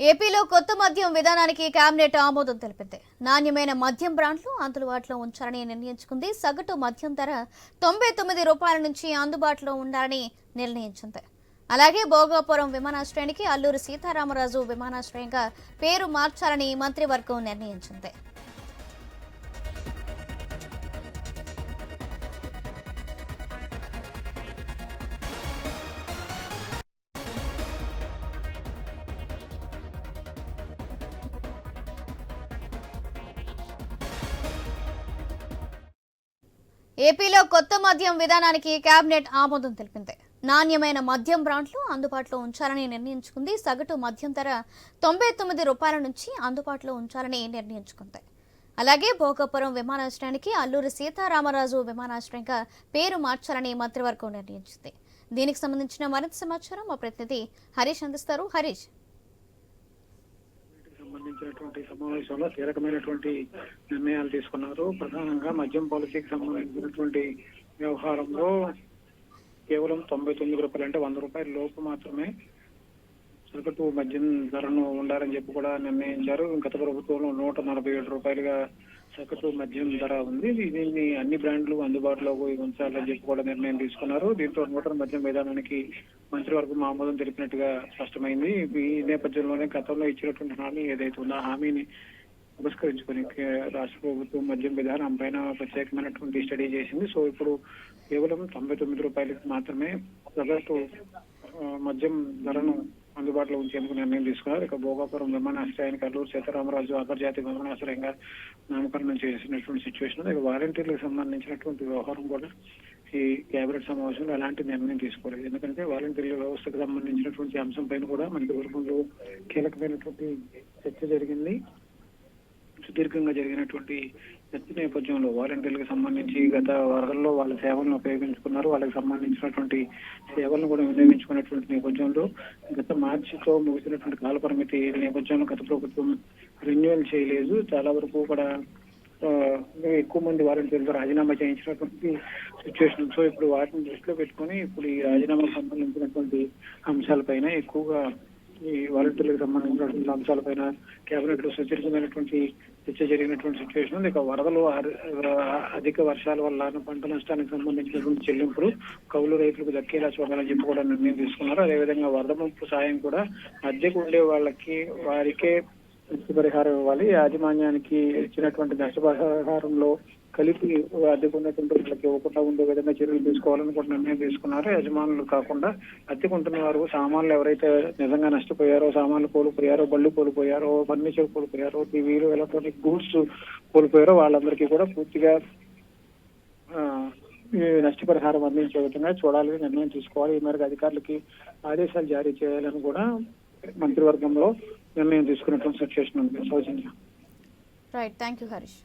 ఏపీలో కొత్త మద్యం విధానానికి కేబినెట్ ఆమోదం తెలిపింది. నాణ్యమైన మద్యం బ్రాండ్లు అందుబాటులో ఉంచాలని నిర్ణయించుకుంది. సగటు మద్యం ధర తొంభై తొమ్మిది రూపాయల నుంచి అందుబాటులో ఉండాలని నిర్ణయించింది. అలాగే భోగాపురం విమానాశ్రయానికి అల్లూరి సీతారామరాజు విమానాశ్రయంగా పేరు మార్చాలని మంత్రివర్గం నిర్ణయించింది. ఏపీలో కొత్త మద్యం విధానానికి కేబినెట్ ఆమోదం తెలిపింది. నాణ్యమైన మద్యం బ్రాండ్లు అందుబాటులో ఉంచాలని నిర్ణయించుకుంది. సగటు మద్యం ధర తొంభై తొమ్మిది రూపాయల నుంచి అందుబాటులో ఉంచాలని నిర్ణయించుకుంది. అలాగే భోగాపురం విమానాశ్రయానికి అల్లూరి సీతారామరాజు విమానాశ్రయంగా పేరు మార్చాలని మంత్రివర్గం నిర్ణయించింది. దీనికి సంబంధించిన మరింత సమాచారం మా ప్రతినిధి హరీష్ అందిస్తారు. హరీష్. సంబంధించినటువంటి సమావేశంలో కీలకమైనటువంటి నిర్ణయాలు తీసుకున్నారు. ప్రధానంగా మద్యం పాలసీకి సంబంధించినటువంటి వ్యవహారంలో కేవలం తొంభై తొమ్మిది రూపాయలు అంటే వంద రూపాయల లోపు మాత్రమే సగటు మద్యం ధరను ఉండాలని చెప్పి కూడా నిర్ణయించారు. గత ప్రభుత్వంలో నూట నలభై ఏడు రూపాయలుగా సగటు మద్యం ధర ఉంది. దీన్ని అన్ని బ్రాండ్లు అందుబాటులోకి ఉంచాలని చెప్పి కూడా నిర్ణయం తీసుకున్నారు. దీంతో నూతన మద్యం విధానానికి మంత్రివర్గం ఆమోదం తెలిపినట్టుగా స్పష్టమైంది. ఈ నేపథ్యంలోనే గతంలో ఇచ్చినటువంటి హామీ ఏదైతే ఉందో హామీని పురస్కరించుకొని రాష్ట్ర ప్రభుత్వం మద్యం విధానం పైన ప్రత్యేకమైనటువంటి స్టడీ చేసింది. సో ఇప్పుడు కేవలం తొంభై తొమ్మిది రూపాయలకు మాత్రమే సగటు మద్యం ధరను అందుబాటులో ఉంచేందుకు నిర్ణయం తీసుకున్నారు ఇక భోగాపురం విమానాశ్రయానికి అల్లూరు సీతారామరాజు అంతర్జాతీయ విమానాశ్రయంగా నామకరణం చేసినటువంటి సిచ్యువేషన్ ఇక వాలంటీర్లకు సంబంధించినటువంటి వ్యవహారం కూడా ఈ కేబినెట్ సమావేశంలో ఎలాంటి నిర్ణయం తీసుకోలేదు. ఎందుకంటే వాలంటీర్ల వ్యవస్థకు సంబంధించినటువంటి అంశం పైన కూడా మనకి మంత్రివర్గంలో కీలకమైనటువంటి చర్చ జరిగింది. సుదీర్ఘంగా జరిగినటువంటి చర్చ నేపథ్యంలో వాలంటీర్లకు సంబంధించి గత వరదల్లో వాళ్ళ సేవలను ఉపయోగించుకున్నారు. వాళ్ళకి సంబంధించినటువంటి సేవలను కూడా వినియోగించుకున్నటువంటి నేపథ్యంలో గత మార్చిలో ముగిసినటువంటి కాల పరిమితి నేపథ్యంలో గత ప్రభుత్వం రెన్యువల్ చేయలేదు. చాలా వరకు కూడా ఎక్కువ మంది వాలంటీర్లు రాజీనామా చేయించినటువంటి సిచ్యువేషన్ సో ఇప్పుడు వాటిని దృష్టిలో పెట్టుకొని ఇప్పుడు ఈ రాజీనామాకు సంబంధించినటువంటి అంశాలపైన ఎక్కువగా ఈ వాలంటీర్లకు సంబంధించినటువంటి అంశాలపైన కేబినెట్లో సుచరితమైనటువంటి చర్చ జరిగినటువంటి సిచ్యువేషన్ ఉంది. ఇక వరదలు అధిక వర్షాల వల్ల పంట నష్టానికి సంబంధించినటువంటి చెల్లింపులు కౌలు రైతులకు దక్కేలా చూడాలని చెప్పి కూడా నిర్ణయం తీసుకున్నారు. అదేవిధంగా వరద ముంపు సాయం కూడా అద్దెకు ఉండే వాళ్ళకి వారికే నష్టపరిహారం ఇవ్వాలి. యాజమాన్యానికి ఇచ్చినటువంటి నష్టపరిహారంలో కలిపి అద్దెకున్నటువంటి వాళ్ళకి ఇవ్వకుండా ఉండే విధంగా చర్యలు తీసుకోవాలని కూడా నిర్ణయం తీసుకున్నారు. యజమానులు కాకుండా అద్దెకుంటున్న వారు సామాన్లు ఎవరైతే నిజంగా నష్టపోయారో సామాన్లు కోల్పోయారో బళ్ళు కోల్పోయారో ఫర్నిచర్ కోల్పోయారో టీవీలు ఎలక్ట్రానిక్ గూడ్స్ కోల్పోయారో వాళ్ళందరికీ కూడా పూర్తిగా ఆ, ఈ నష్టపరిహారం అందించే విధంగా చూడాలని నిర్ణయం తీసుకోవాలి. ఈ మేరకు అధికారులకి ఆదేశాలు జారీ చేయాలని కూడా మంత్రివర్గంలో నిర్ణయం తీసుకున్నటువంటి సిచ్యువేషన్ ఉంది. Soujanya right thank you Harish